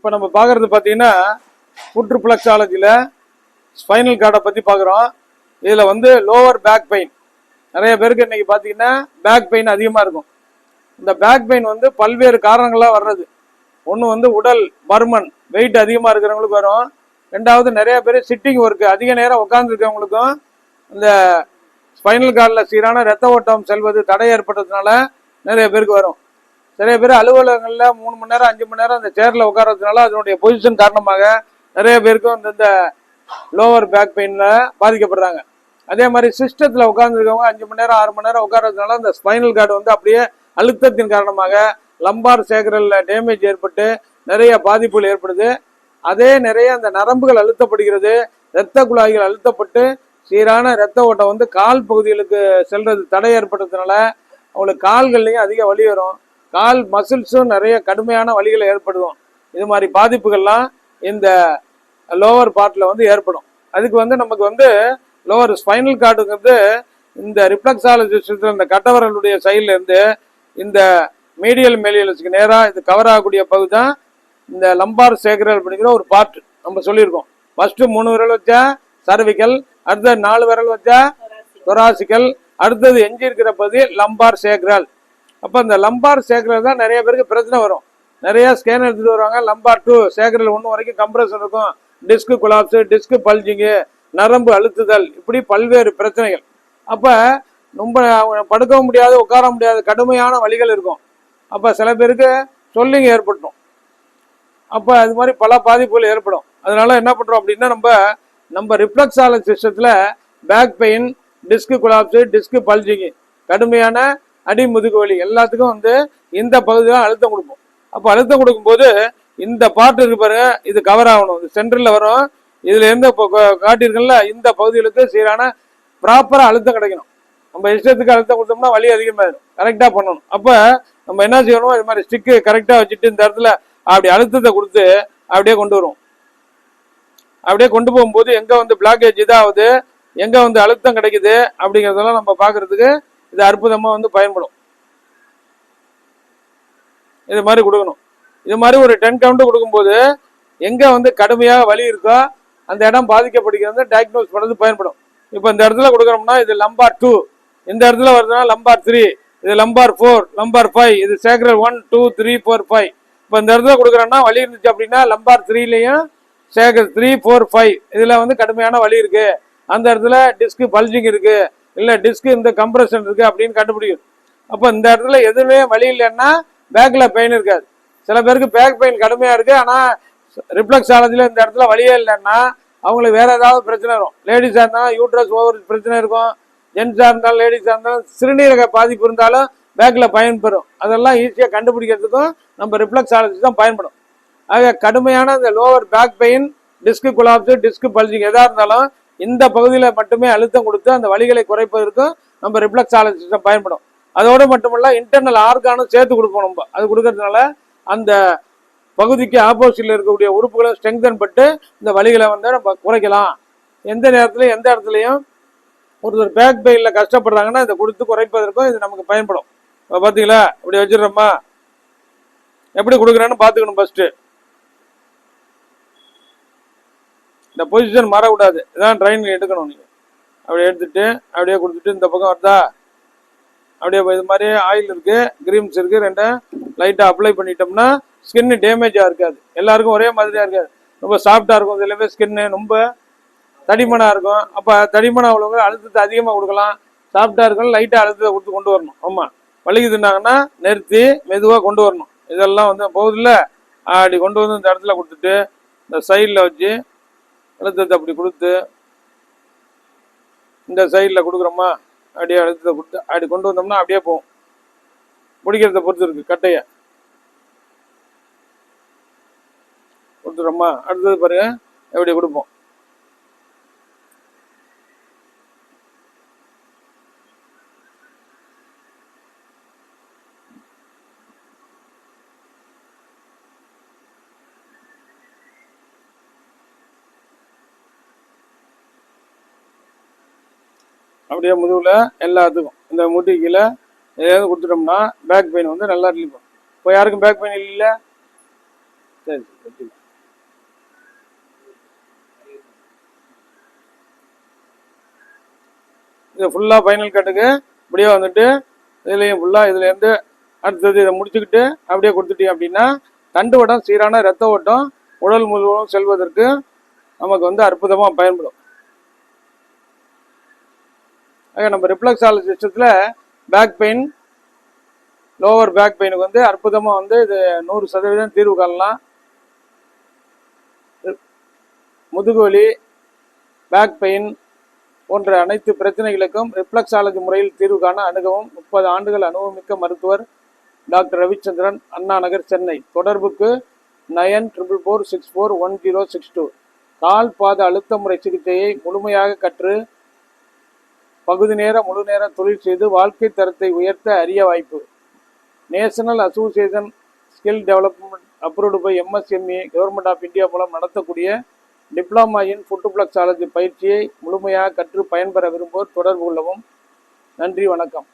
இப்போ நம்ம பார்க்குறது பார்த்தீங்கன்னா புற்று ரிஃப்ளெக்ஸாலஜியில் ஸ்பைனல் கார்டை பற்றி பார்க்குறோம் இதில் வந்து லோவர் பேக் பெயின் நிறைய பேருக்கு இன்னைக்கு பார்த்தீங்கன்னா பேக் பெயின் அதிகமாக இருக்கும். இந்த பேக் பெயின் வந்து பல்வேறு காரணங்களாக வர்றது. ஒன்று வந்து உடல் பர்மன் வெயிட் அதிகமாக இருக்கிறவங்களுக்கு வரும். ரெண்டாவது நிறைய பேர் சிட்டிங் ஒர்க்கு அதிக நேரம் உட்காந்துருக்கவங்களுக்கும் இந்த ஸ்பைனல் கார்டில் சீரான ரத்த ஓட்டம் செல்வது தடை ஏற்பட்டதுனால நிறைய பேருக்கு வரும். நிறைய பேர் அலுவலகங்களில் மூணு மணி நேரம் அஞ்சு மணி நேரம் அந்த சேரில் உட்காரதுனால அதனுடைய பொசிஷன் காரணமாக நிறைய பேருக்கும் இந்த இந்த லோவர் பேக் பெயினில் பாதிக்கப்படுறாங்க. அதே மாதிரி சிஸ்டத்தில் உட்காந்துருக்கவங்க அஞ்சு மணி நேரம் ஆறு மணி நேரம் உட்காரதுனால அந்த ஸ்பைனல் கார்டு வந்து அப்படியே அழுத்தத்தின் காரணமாக லம்பார் சேகரல்ல டேமேஜ் ஏற்பட்டு நிறைய பாதிப்புகள் ஏற்படுது. அதே நிறைய அந்த நரம்புகள் அழுத்தப்படுகிறது இரத்த குழாய்கள் அழுத்தப்பட்டு சீரான இரத்த ஓட்டம் வந்து கால் பகுதிகளுக்கு செல்றது தடை ஏற்படுறதுனால அவங்களுக்கு கால்கள்லையும் அதிக வலி வரும். கால் மசில்ஸும் நிறைய கடுமையான வழிகளை ஏற்படுவோம் இது மாதிரி பாதிப்புகள்லாம் இந்த லோவர் பார்ட்டில் வந்து ஏற்படும். அதுக்கு வந்து நமக்கு வந்து லோவர் ஸ்பைனல் கார்டுங்கிறது இந்த ரிஃப்ளெக்ஸாலஜிஸ்ட் இந்த கட்டவரலுடைய சைட்ல இருந்து இந்த மீடியல் மேலியலுக்கு நேராக இது கவர் ஆகக்கூடிய பகுதி தான் இந்த லம்பார் சேகரல் அப்படிங்கிற ஒரு பார்ட் நம்ம சொல்லியிருக்கோம். ஃபர்ஸ்ட் மூணு விரல் வச்சா சர்விக்கல் அடுத்தது நாலு விரல் வச்சா தொராசிக்கல் அடுத்தது எஞ்சி இருக்கிற பகுதி லம்பார் சேகரல் அப்போ இந்த லம்பார் சேக்ரல் தான் நிறைய பேருக்கு பிரச்சனை வரும். நிறைய ஸ்கேன் எடுத்துகிட்டு வருவாங்க. லம்பார் டூ சேக்ரல் ஒன்று வரைக்கும் கம்ப்ரஷன் இருக்கும். டிஸ்க் குலாப்ஸு டிஸ்க் பல்ஜிங்கு நரம்பு அழுத்துதல் இப்படி பல்வேறு பிரச்சனைகள். அப்போ ரொம்ப அவங்க படுக்கவும் முடியாது உட்கார முடியாது. கடுமையான வழிகள் இருக்கும். அப்போ சில பேருக்கு சொல்லிங்க ஏற்பட்டுரும். அப்போ அது மாதிரி பல பாதிப்புகள் ஏற்படும். அதனால என்ன பண்ணுறோம் அப்படின்னா நம்ம நம்ம ரிஃப்ளெக்ஸாலஜி சிஸ்டத்தில் back pain disc collapse disc bulging கடுமையான அடி முதுகு வலி எல்லாத்துக்கும் வந்து இந்த பகுதியில் அழுத்தம் கொடுப்போம் அப்போ அழுத்தம் கொடுக்கும்போது இந்த பார்ட் இருக்கு பாருங்க இது கவர் ஆகணும். இது சென்டரில் வரும். இதுல இருந்து இப்போ கா- இந்த பகுதிகளுக்கு சீரான ப்ராப்பராக அழுத்தம் கிடைக்கணும். நம்ம இஷ்டத்துக்கு அழுத்தம் கொடுத்தோம்னா வலி அதிகமாயிடும் கரெக்டாக பண்ணணும். அப்போ நம்ம என்ன செய்யணும் இது மாதிரி ஸ்டிக்கு கரெக்டாக வச்சுட்டு இந்த இடத்துல அப்படி அழுத்தத்தை கொடுத்து அப்படியே கொண்டு வருவோம். அப்படியே கொண்டு போகும்போது எங்கே வந்து பிளாக்கேஜ் இதாகுது எங்கே வந்து அழுத்தம் கிடைக்குது அப்படிங்கிறதெல்லாம் நம்ம பார்க்குறதுக்கு இது அற்புதமாக வந்து பயன்படும். இது மாதிரி கொடுக்கணும். இது மாதிரி ஒரு டென் கவுண்ட் கொடுக்கும்போது எங்கே வந்து கடுமையாக வலி இருக்கோ அந்த இடம் பாதிக்கப்படுகிறது டயக்னோஸ் பண்ணுறது பயன்படும். இப்போ இந்த இடத்துல கொடுக்குறோம்னா இது லம்பார் டூ இந்த இடத்துல வருதுன்னா லம்பார் த்ரீ இது லம்பார் ஃபோர் லம்பார் ஃபைவ் இது sacral one two three four five இப்போ இந்த இடத்துல கொடுக்குறோம்னா வலி இருந்துச்சு அப்படின்னா லம்பார் த்ரீலையும் சேகர் த்ரீ ஃபோர் ஃபைவ் இதில் வந்து கடுமையான வலி இருக்குது அந்த இடத்துல டிஸ்க் பல்ஜிங் இருக்குது இல்லை டிஸ்க் இந்த கம்ப்ரெஷன் இருக்குது அப்படின்னு கண்டுபிடிக்கும் அப்போ இந்த இடத்துல எதுவுமே வழி இல்லைன்னா பேக்கில் பெயின் இருக்காது. சில பேருக்கு பேக் பெயின் கடுமையாக இருக்குது ஆனால் ரிப்ளக்ஸ் ரிஃப்ளெக்ஸாலஜியில் இந்த இடத்துல வழியே இல்லைன்னா அவங்களுக்கு வேறு ஏதாவது பிரச்சனை வரும். லேடிஸாக இருந்தாலும் யூட்ரஸ் ஓவர் பிரச்சனை இருக்கும். ஜென்ஸாக இருந்தாலும் லேடிஸாக இருந்தாலும் சிறுநீரக பாதிப்பு இருந்தாலும் பேக்கில் பயன்பெறும் அதெல்லாம் ஈஸியாக கண்டுபிடிக்கிறதுக்கும் நம்ம ரிஃப்ளெக்ஸாலஜி தான் பயன்படும். ஆக கடுமையான இந்த lower back pain disc collapse disc bulging எதாக இருந்தாலும் இந்த பகுதியில் மட்டுமே அழுத்தம் கொடுத்து அந்த வலிகளை குறைப்பதற்கும் நம்ம ரிஃப்ளெக்ஸாலஜி சிஸ்டம் பயன்படும். அதோடு மட்டுமல்ல இன்டர்னல் ஆர்கானும் சேர்த்து கொடுப்போம் நம்ம. அது கொடுக்கறதுனால அந்த பகுதிக்கு ஆப்போசிட்டில் இருக்கக்கூடிய உறுப்புகளை ஸ்ட்ரெங்தன் பட்டு இந்த வலிகளை வந்து நம்ம குறைக்கலாம். எந்த நேரத்துலையும் எந்த இடத்துலையும் ஒருத்தர் பேக் பெயினில் கஷ்டப்படுறாங்கன்னா இதை கொடுத்து குறைப்பதற்கும் இது நமக்கு பயன்படும். இப்போ பார்த்தீங்களா இப்படி வச்சிடுறோமா? எப்படி கொடுக்குறேன்னு பார்த்துக்கணும் ஃபஸ்ட்டு இந்த பொசிஷன் மாறக்கூடாது. இதான் ட்ரைனிங் எடுக்கணும் நீங்கள் அப்படியே எடுத்துட்டு அப்படியே கொடுத்துட்டு இந்த பக்கம் வருதா? அப்படியே இது மாதிரி ஆயில் இருக்குது கிரீம்ஸ் இருக்குது ரெண்டும் லைட்டாக அப்ளை பண்ணிட்டோம்னா ஸ்கின்னு டேமேஜாக இருக்காது. எல்லாருக்கும் ஒரே மாதிரியாக இருக்காது. ரொம்ப சாஃப்டாக இருக்கும். சில ஸ்கின்னு ரொம்ப தடிமனாக இருக்கும். அப்போ தடிமனாக உள்ளவங்க அழுத்தத்தை அதிகமாக கொடுக்கலாம். சாஃப்டாக இருக்கும் லைட்டாக அழுத்தத்தை கொடுத்து கொண்டு வரணும். ஆமாம் வலிக்குதுன்னாங்கன்னா நிறுத்தி மெதுவாக கொண்டு வரணும். இதெல்லாம் வந்து போகுதுல்ல? அப்படி கொண்டு வந்து இந்த இடத்துல கொடுத்துட்டு இந்த சைடில் வச்சு அழுத்தத்தை அப்படி கொடுத்து இந்த சைடில் கொடுக்குறோமா? அப்படியே அழுத்தத்தை கொடுத்து அப்படி கொண்டு வந்தோம்னா அப்படியே போகும். பிடிக்கிறத பொறுத்து இருக்கு கட்டையை. கொடுத்துட்றோமா? அடுத்தது பாருங்க எப்படி கொடுப்போம்? அப்படியே முதுகில் எல்லாத்துக்கும். இந்த முட்டிக்கில் கீழே எதையாவது கொடுத்துட்டோம்னா பேக் பெயின் வந்து நல்லா ரிலீஃப் ஆகும். இப்போ யாருக்கும் பேக் பெயின் இல்லை? சரி சரி வச்சுக்கலாம். இது ஃபுல்லாக ஃபைனல் கட்டுக்கு இப்படியே வந்துட்டு இதுலேயும் ஃபுல்லாக இதுலேருந்து அடுத்தது இதை முடிச்சுக்கிட்டு அப்படியே கொடுத்துட்டீங்க அப்படின்னா தண்டு வட்டம் சீரான ரத்த ஓட்டம் உடல் முழுவதும் செல்வதற்கு நமக்கு வந்து அற்புதமாக பயன்படும். நம்ம ரிஃப்ளெக்ஸாலஜி சிஸ்டத்தில் பேக் பெயின் லோவர் பேக் பெயினுக்கு வந்து அற்புதமாக வந்து இது நூறு சதவீதம் தீர்வு காணலாம். முதுகுவலி பேக் பெயின் போன்ற அனைத்து பிரச்சனைகளுக்கும் ரிஃப்ளெக்ஸாலஜி முறையில் தீர்வு காண அணுகவும் முப்பது ஆண்டுகள் அனுபவமிக்க மருத்துவர் டாக்டர் ரவிச்சந்திரன் அண்ணா நகர் சென்னை. தொடர்புக்கு nine triple four six four one zero six two. கால் பாத அழுத்த முறை சிகிச்சையை முழுமையாக கற்று பகுதி நேர முழு நேர தொழில் செய்து வாழ்க்கை தரத்தை உயர்த்த அரிய வாய்ப்பு. National association skill development approved by MSME government of India மூலம் நடத்தக்கூடிய டிப்ளமா இன் ஃபுட்டுப்ளக்ஸாலஜி பயிற்சியை முழுமையாக கற்று பயன்பெற விரும்புவோர் தொடர்பு கொள்ளவும் நன்றி வணக்கம்.